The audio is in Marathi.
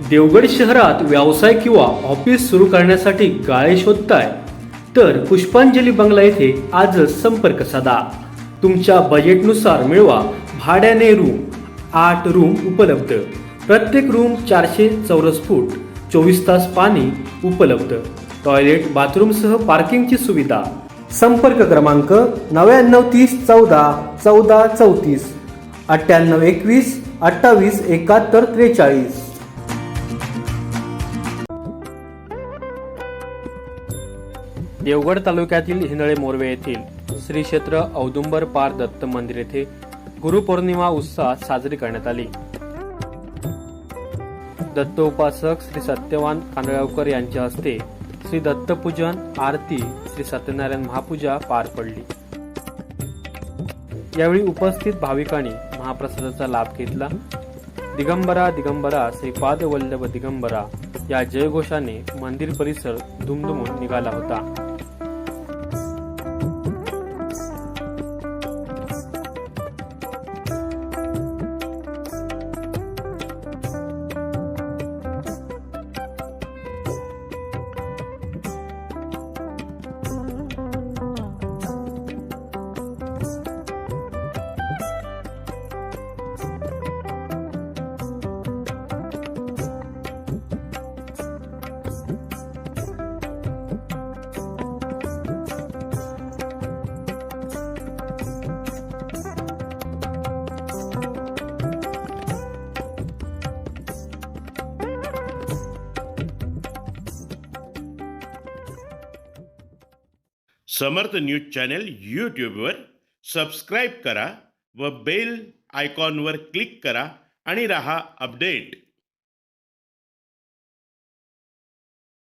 देवगड शहरात व्यवसाय किंवा ऑफिस सुरू करण्यासाठी गाळे शोधताय? तर पुष्पांजली बंगला येथे आजच संपर्क साधा. तुमच्या बजेटनुसार मिळवा भाड्याने रूम आठ रूम उपलब्ध. प्रत्येक रूम चारशे चौरस फूट चोवीस तास पाणी उपलब्ध. टॉयलेट बाथरूमसह पार्किंगची सुविधा. संपर्क क्रमांक नव्याण्णव तीस चौदा चौदा चौतीस अठ्ठ्याण्णव एकवीस अठ्ठावीस एकाहत्तर त्रेचाळीस. देवगड तालुक्यातील हिंदळे मोरवे येथील श्री क्षेत्र औदुंबर पार दत्त मंदिर येथे गुरुपौर्णिमा उत्साहात साजरी करण्यात आली. दत्त उपासक श्री सत्यवान कांदळावकर यांच्या हस्ते श्री दत्तपूजन आरती श्री सत्यनारायण महापूजा पार पडली. यावेळी उपस्थित भाविकांनी महाप्रसादाचा लाभ घेतला. दिगंबरा दिगंबरा श्री पादवल्लभ दिगंबरा या जयघोषाने मंदिर परिसर दुमदुमून निघाला होता. समर्थ न्यूज चॅनल यूट्यूबवर सबस्क्राईब करा व बेल आयकॉनवर क्लिक करा आणि रहा अपडेट.